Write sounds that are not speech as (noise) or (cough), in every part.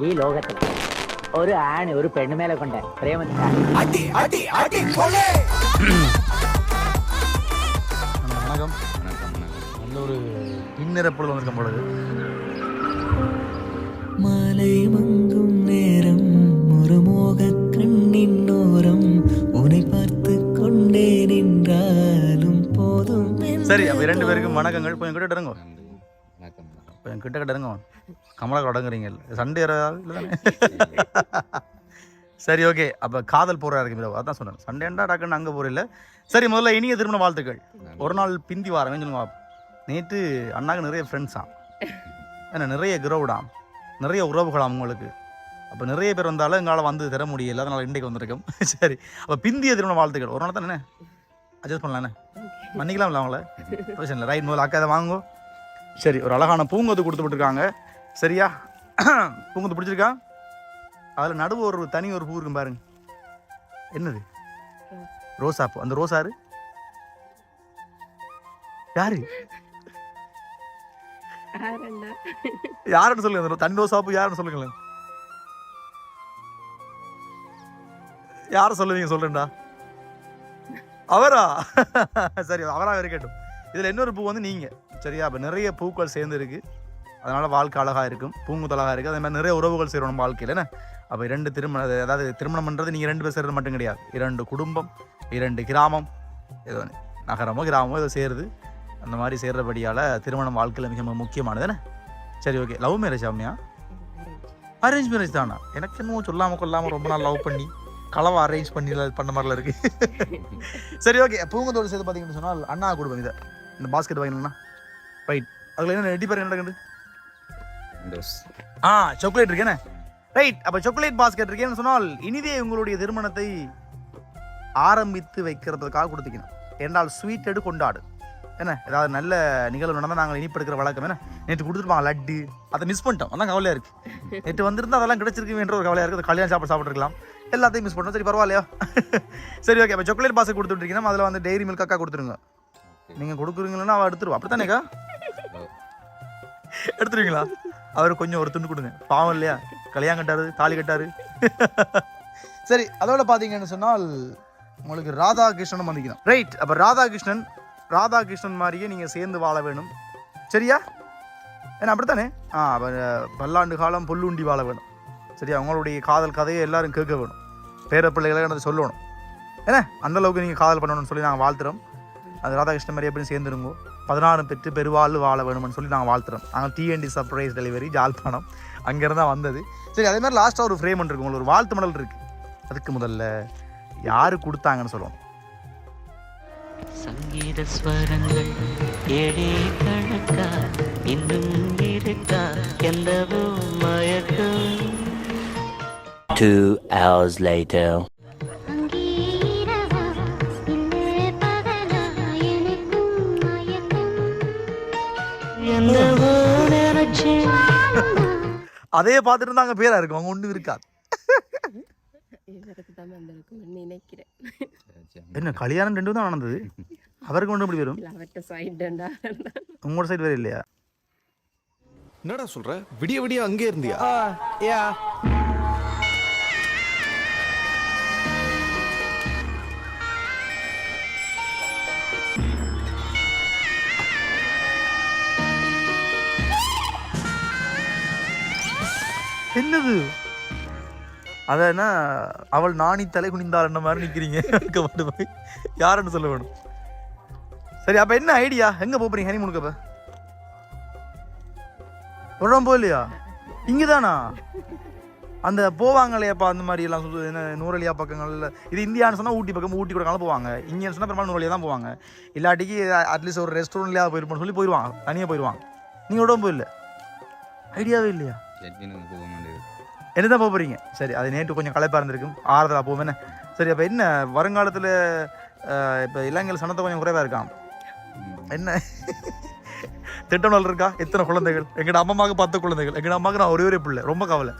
ഈ ലോകത്തിൽ ഒരു ആണ് ഒരു പെണ്ണുമേലെ കൊണ്ട് പ്രേമത്തിൽ வணக்கம் நல்ல ஒரு பின்னிறப்பில் வந்திருக்கும் பொழுது மாலை மங்கும் நேரம் ஒரு மோக கண்ணின் உன்னை பார்த்து கொண்டே நின்றாலும் போதும் சரி அப்போ இரண்டு பேருக்கும் வணக்கங்கள் கொஞ்சம் கிட்ட இருங்க வணக்கம் வணக்கம் கொஞ்சம் கிட்ட கிட்ட இருங்க கமலா தொடங்குறீங்க சண்டே இல்லை தானே? சரி ஓகே அப்போ காதல் போகிறா இருக்கு அதான் சொன்னேன். சண்டேண்டா டக்குன்னு அங்கே போகிற சரி முதல்ல இனிய திருமண வாழ்த்துக்கள். ஒரு நாள் பிந்தி வாரேன். சொல்லுங்க நேற்று அண்ணாக்கு நிறைய ஃப்ரெண்ட்ஸாம் என்ன நிறைய கிரௌடாம் நிறைய உறவுகளாம் உங்களுக்கு. அப்போ நிறைய பேர் வந்தாலும் எங்களால் வந்து தர முடியல. அதனால் இன்றைக்கு வந்திருக்கோம். (laughs) சரி அப்போ பிந்திய திருமண வாழ்த்துக்கள். ஒரு நாள் தானே அட்ஜஸ்ட் பண்ணலாண்ணே மன்னிக்கலாம்ல அவங்கள? (laughs) பிரச்சனை இல்லை. ரைட் முதல்ல அக்கா இதை வாங்குங்க. சரி ஒரு அழகான பூங்கொத்து கொடுத்து விட்டுருக்காங்க. சரியா? (clears throat) பூங்கொத்து பிடிச்சிருக்கா? அதில் நடுவு ஒரு தனி ஒரு பூ இருக்கும் பாருங்க. என்னது? ரோசா பூ அந்த ரோசாரு யாரு? யாருன்னு? சொல்லுங்க தனி ரோசா. பூ யாருன்னு சொல்லுங்களேன். யார சொல்லுவீங்க? சொல்றேன்டா. அவரா? (laughs) சரி அவரா இருக்கட்டும் இதில் இன்னொரு பூ வந்து நீங்கள் சரியா? அப்போ நிறைய பூக்கள் சேர்ந்து இருக்கு. வாழ்க்கை அழகாக இருக்கும். பூங்குத்து இருக்குது அதே மாதிரி நிறைய உறவுகள் சேரும் நம்ம வாழ்க்கையில் என்ன? அப்போ இரண்டு திருமணம் அதாவது திருமணம் பண்ணுறது நீங்கள் ரெண்டு பேர் சேர்றது மட்டும் கிடையாது. இரண்டு குடும்பம் இரண்டு கிராமம் ஏதோ நகரமோ கிராமமோ ஏதோ சேருது. அந்த மாதிரி சேர்றபடியால் திருமணம் வாழ்க்கையில் மிக மிக முக்கியமானது என்ன? சரி ஓகே லவ் மேரேஜ் ஆமியா அரேஞ்ச் மேரேஜ் தானா? எனக்கு இன்னும் சொல்லாமல் கொள்ளாமல் ரொம்ப நாள் லவ் பண்ணி கலவை அரேஞ்ச் பண்ணி பண்ண மாதிரிலாம் இருக்குது (laughs) சரி ஓகே பூங்கத்தோடு சேர்த்து பார்த்தீங்கன்னு சொன்னால் அண்ணா குடும்பம் இதை. இந்த பாஸ்கெட் வாங்கினா ரைட் அதில் என்ன ரெடி பேர் என்ன விண்டோஸ் ஆ சாக்லேட் இருக்கேனே ரைட் அப்போ சாக்லேட் பாஸ்கெட் இருக்கேன்னு சொன்னால் இனிதே உங்களுடைய திருமணத்தை ஆரம்பித்து வைக்கிறதுக்காக கொடுத்துக்கணும். என்றால் ஸ்வீட் எடு கொண்டாடு. என்ன? ஏதாவது நல்ல நிகழ்வு நடந்தால் நாங்கள் இனிப்பு எடுக்கிற வழக்கம் என்ன? நேற்று கொடுத்துருப்பாங்க லட்டு. அதை மிஸ் பண்ணிட்டோம். அதான் கவலையாக இருக்குது நேற்று வந்திருந்தா அதெல்லாம் கிடைச்சிருக்கு என்ற ஒரு கவலையாக இருக்குது கல்யாணம் சாப்பிட சாப்பிட்ருக்கலாம் எல்லாத்தையும் மிஸ் பண்ணோம் சரி பரவாயில்லையா? (laughs) சரி ஓகே அப்போ சாக்லேட் பாஸ்கெட் கொடுத்துட்ருக்கீங்கன்னா அதில் வந்து டெய்ரி மில்க் அக்கா கொடுத்துருங்க. நீங்கள் கொடுக்குறீங்கன்னா அவள் எடுத்துருவா. அப்படி தானேக்கா எடுத்துருவீங்களா? அவர் கொஞ்சம் ஒரு துண்டு கொடுங்க. பாவம் இல்லையா? கல்யாணம் கட்டாரு தாலி கட்டாரு. சரி அதோட பார்த்தீங்கன்னு சொன்னால் உங்களுக்கு ராதாகிருஷ்ணனும் வந்திக்கணும் ரைட் அப்போ ராதாகிருஷ்ணன் ராதாகிருஷ்ணன் மாதிரியே நீங்கள் சேர்ந்து வாழ வேணும். சரியா? ஏன்னா அப்படித்தானே? ஆ அப்போ பல்லாண்டு காலம் புல்லுண்டி வாழ வேணும். சரியா? உங்களுடைய காதல் கதையை எல்லாரும் கேட்க வேணும். பேர பிள்ளைகளை எனக்கு சொல்லணும். ஏன்னா அந்தளவுக்கு நீங்கள் காதல் பண்ணணும்னு சொல்லி நாங்கள் வாழ்த்துறோம். அது ராதாகிருஷ்ணன் மாதிரி எப்படி சேர்ந்துருங்கோ. பதினாறு பெற்று பெருவாழ்வு வாழ வேணும்னு சொல்லி நாங்கள் வாழ்த்துறோம். நாங்கள் டிஎன்டி சர்ப்ரைஸ் டெலிவரி ஜாழ்ப்பாணம். அங்கேருந்து தான் வந்தது. சரி அதே மாதிரி லாஸ்ட்டாக ஒரு ஃப்ரேம் இருக்கு. உங்களுக்கு ஒரு வாழ்த்து மடல் இருக்கு. அதுக்கு முதல்ல யாரு கொடுத்தாங்கன்னு சொல்லுவோம் சங்கீத ஸ்வரங்கள் ஏழே கணக்கா? இன்னும் இருக்கா? எந்தவோ மயக்கம். Two hours later. அதே பார்த்துட்டு இருந்தா அங்கே பேரா இருக்கும். அவங்க ஒன்றும் இருக்காது. நினைக்கிறேன். என்ன கல்யாணம் ரெண்டு தான் நடந்தது? அவருக்கு ஒன்று இப்படி வரும்? உங்களோட சைடு வேறு இல்லையா? என்னடா சொல்ற? விடிய விடிய அங்கே இருந்தியா? என்னது? அதனா அவள் நாணி தலை குனிந்தாள் என்ன மாதிரி நிற்கிறீங்க அங்க மட்டும் போய் யாருன்னு சொல்ல வேணும். சரி அப்போ என்ன ஐடியா எங்கே போகிறீங்க ஹனிமூனுக்கு அப்போ? உடம்பு போகலையா? இங்கே தானா அந்த போவாங்களேப்பா அந்த மாதிரி எல்லாம் சொல்லு என்ன நூறலியா பக்கங்கள்ல இது இந்தியான்னு சொன்னால் ஊட்டி பக்கம் ஊட்டி கூட போவாங்க. இங்கேன்னு சொன்னால் பெரும்பாலும் நூறலியா தான் போவாங்க. இல்லாட்டிக்கு அட்லீஸ்ட் ஒரு ரெஸ்டாரண்ட்லையா போயிருப்போம்னு சொல்லி போயிடுவாங்க தனியாக போயிடுவாங்க நீங்கள் உடம்பு இல்லை ஐடியாவே இல்லையா? ஜட்ஜினுக்கு போக மாட்டேங்குது. என்ன தான் போகிறீங்க சரி அது நேற்று கொஞ்சம் களைப்பாக இருந்திருக்கும். ஆறுதலாக போவோம் என்ன? சரி அப்போ என்ன? வருங்காலத்தில் இப்போ இளைஞர்கள் சனத்தை கொஞ்சம் குறைவாக இருக்கான் என்ன? திட்டமிடல் இருக்கா எத்தனை குழந்தைகள்? எங்கட அம்மாவுக்கு பத்து குழந்தைகள். எங்கட அம்மாவுக்கு நான் ஒரே ஒரே பிள்ளை. ரொம்ப கவலை.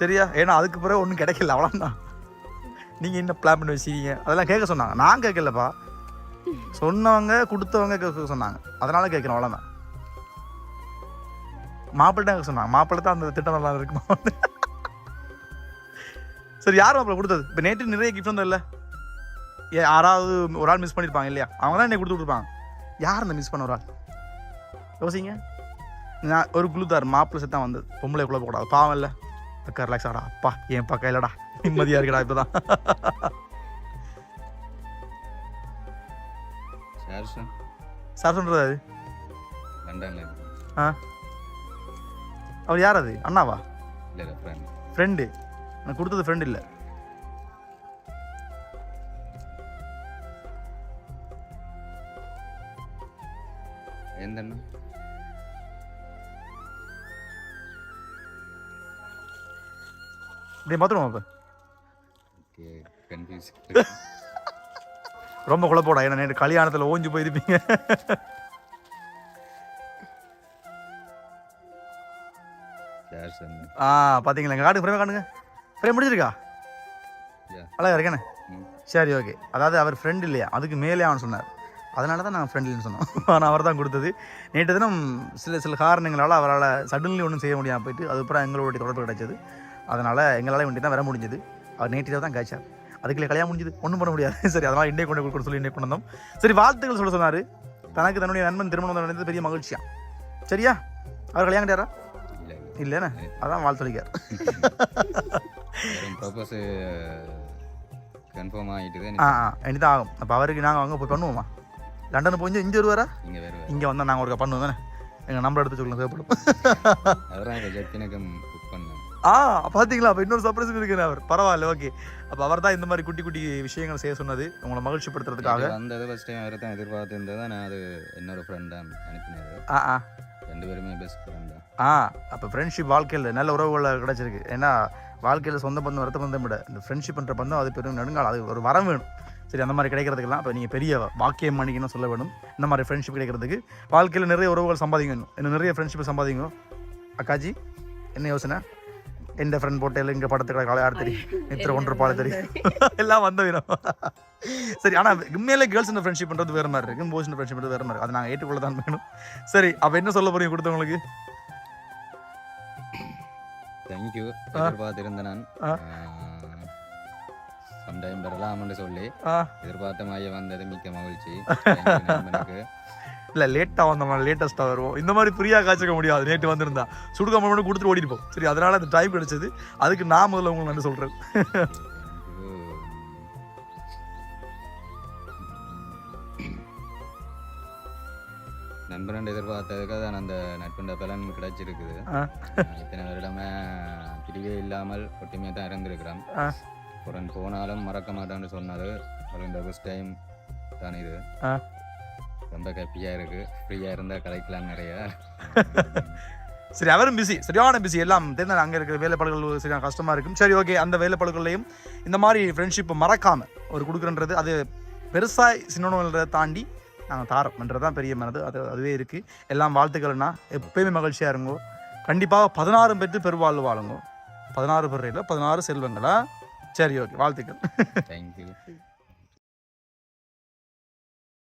சரியா? ஏன்னா அதுக்கு பிறகு ஒன்றும் கிடைக்கல. அவ்வளோதான் நீங்கள் என்ன பிளான் பண்ணி வச்சிருக்கீங்க? அதெல்லாம் கேட்க சொன்னாங்க. நான் கேட்கலப்பா. சொன்னவங்க கொடுத்தவங்க கேட்க சொன்னாங்க. அதனால கேட்குறேன் அவ்வளோதான் மாப்பிள்ளை சொன்னாங்க மாப்பிள்ளை தான் அந்த திட்டம் நல்லா இருக்குமா? சரி யார் மாப்பிள்ளை கொடுத்தது? இப்போ நேற்று நிறைய கிஃப்ட் வந்ததில்ல ஏ யாராவது ஒரு ஆள் மிஸ் பண்ணியிருப்பாங்க இல்லையா? அவங்க தான் என்னை கொடுத்து விட்ருப்பாங்க யார் அந்த மிஸ் பண்ண ஒரு ஆள்? யோசிங்க. நான் ஒரு குளுத்தார் மாப்பிள்ளை செத்தான் வந்தது. பொம்பளை குழப்ப கூடாது. பாவம் இல்லை. அக்கா ரிலாக்ஸ் ஆடா. அப்பா என் பக்கம் இல்லடா நிம்மதியாக இருக்குடா இப்போ தான் சார். சொல்கிறது அது. ஆ? அவர் யார் அது அண்ணாவா ஃப்ரெண்ட் நான் கொடுத்தது ஃப்ரெண்ட் இல்லை. எந்த ஓகே கன்ஃபியூஸ் (laughs) ரொம்ப குழப்போடா ஏன்னா நேற்று கல்யாணத்தில் ஓஞ்சு போயிருப்பீங்க. ஆ பார்த்தீங்களா எங்கள் காட்டுங்க ஃப்ரேம் காட்டுங்க. ஃப்ரேம் முடிஞ்சிருக்கா. அழகா இருக்கேனே? ம். சரி ஓகே அதாவது அவர் ஃப்ரெண்ட் இல்லையா? அதுக்கு மேலே அவன் சொன்னார். அதனால தான் நாங்கள் ஃப்ரெண்ட்லின்னு சொன்னோம். (laughs) ஆனால் அவர் தான் கொடுத்தது. நேற்று தினம் சில சில காரணங்களால் அவரால் சடன்லி ஒன்றும் செய்ய முடியாமல் போயிட்டு அதுக்கப்புறம் எங்களுடைய தொடர்பு கிடைச்சது. அதனால் எங்களால் வேண்டி தான் வர முடிஞ்சது. அவர் நேற்று தான் காய்ச்சார் அதுக்குள்ளே கல்யாணம் முடிஞ்சது. ஒன்றும் பண்ண முடியாது. (laughs) சரி அதனால் இன்னே கொண்டு கொடுக்க சொல்லி இன்னே கொண்டு வந்தோம். சரி வாழ்த்துக்கள் சொல்ல சொன்னார். தனக்கு தன்னுடைய நண்பன் திருமணம் நடந்தது பெரிய மகிழ்ச்சியா? சரியா? அவர் கல்யாணம் இல்லை இல்லைண்ணே. அதான் வாழ்த்து சொல்லிக்கார் வெறும் ப்ரொபோஸ் கன்ஃபார்ம் ஆகிட்டு ஆ இனிதான் ஆகும். அப்போ அவருக்கு நாங்கள் அங்கே போய் பண்ணுவோமா? லண்டனுக்கு போய் இங்கே வருவாரா? நீங்கள் வேறு இங்கே வந்தால் நாங்கள் ஒருக்கா பண்ணுவோம் தானே? எங்கள் நம்பர் எடுத்து சொல்லலாம் தேவைப்படும். ஆ பார்த்தீங்களா அப்போ இன்னொரு சர்ப்ரைஸ் இருக்குது அவர். பரவாயில்ல ஓகே அப்போ அவர் தான் இந்த மாதிரி குட்டி குட்டி விஷயங்கள் செய்ய சொன்னது. உங்களை மகிழ்ச்சிப்படுத்துறதுக்காக. இது வந்தது ஃபஸ்ட் டைம் அவரை தான் எதிர்பார்த்துருந்தது நான் அது என்னோட ஃப்ரெண்ட் தான் அனுப்பினது. ஆ ஆ. ரெண்டு பேருமே பெஸ்ட் ஃப்ரெண்ட் ஆ அப்போ ஃப்ரெண்ட்ஷிப் வாழ்க்கையில் நல்ல உறவுகள் கிடச்சிருக்கு. ஏன்னா வாழ்க்கையில் சொந்த பந்தம் வரத்த பந்தம் விட இந்த ஃப்ரெண்ட்ஷிப்ன்ற பந்தம் அது பெரும் நெடுங்காலம். அது ஒரு வரம் வேணும். சரி அந்த மாதிரி கிடைக்கிறதுக்கெல்லாம் இப்போ நீங்கள் பெரிய வாக்கியம் பண்ணிக்கணும் சொல்ல வேணும். இந்த மாதிரி ஃப்ரெண்ட்ஷிப் கிடைக்கிறதுக்கு வாழ்க்கையில் நிறைய உறவுகள் சம்பாதிக்கணும். இன்னும் நிறைய ஃப்ரெண்ட்ஷிப்பை சம்பாதிக்கணும். அக்காஜி என்ன யோசனை? எந்த ஃப்ரெண்ட் போட்டேல இங்கே படத்துக்கு காலை யார் தெரியும்? மித்திர ஒன்று பாடு தெரியும். எல்லாம் வந்த வினம் சரி ஆனால் உண்மையிலே கேர்ள்ஸ் இந்த ஃப்ரெண்ட்ஷிப்ன்றது வேறு மாதிரி இருக்கு. பாய்ஸ் ஃப்ரெண்ட்ஷிப் வேறு மாதிரி இருக்கு. அதை நாங்கள் ஏற்றுக்கொள்ள தான் வேணும். சரி அப்போ என்ன சொல்ல போறீங்க கொடுத்தவங்களுக்கு தேங்க்யூ எதிர்பார்த்திருந்த நான். சம்டைம் வரலாம்னு சொல்லி எதிர்பார்த்த மாதிரி வந்தது. மிக்க மகிழ்ச்சி. (laughs) நண்பனுக்கு. இல்லை லேட்டாக வந்தோம் லேட்டஸ்ட்டாக வருவோம். இந்த மாதிரி ஃப்ரீயாக காய்ச்சிக்க முடியாது. நேற்று வந்திருந்தா. சுடுகாம மட்டும் கொடுத்துட்டு ஓடிட்டு சரி அதனால் அந்த டைம் கிடைச்சது. அதுக்கு நான் முதல்ல உங்களுக்கு நன்றி சொல்கிறேன் நண்பன் எதிர்பார்த்ததுக்காக தான் அந்த நட்புண்ட பலன் கிடைச்சிருக்குது. இத்தனை வருடமே பிரிவே இல்லாமல் ஒட்டுமையாக தான் இருந்திருக்கிறோம் ஆ. புறன் போனாலும் மறக்க மாட்டான்னு சொன்னது. ஒரு இந்த ஃபஸ்ட் டைம் தான் இது. ரொம்ப ஹாப்பியாக இருக்கு. ஃப்ரீயாக இருந்தால் கலைக்கலாம் நிறைய. (laughs) சரி அவரும் பிஸி சரியான பிஸி எல்லாம் தெரிந்த அங்கே இருக்கிற வேலைப்பாடுகள் சரியான கஷ்டமாக இருக்கும். சரி ஓகே அந்த வேலைப்பாடுகள்லையும் இந்த மாதிரி ஃப்ரெண்ட்ஷிப்பை மறக்காமல் ஒரு கொடுக்குறன்றது அது பெருசாக சின்னோன்றதை தாண்டி நாங்கள் தாரோம்ன்றது தான் பெரிய மனது. அது அதுவே இருக்குது எல்லாம் வாழ்த்துக்கள்னா எப்பயுமே மகிழ்ச்சியாக இருங்கோ. கண்டிப்பாக பதினாறு பேர்த்து பெருவாழ்வு வாழுங்கோ. பதினாறு பேர் இல்லை பதினாறு செல்வங்களா? சரி ஓகே வாழ்த்துக்கள். தேங்க்யூ (laughs)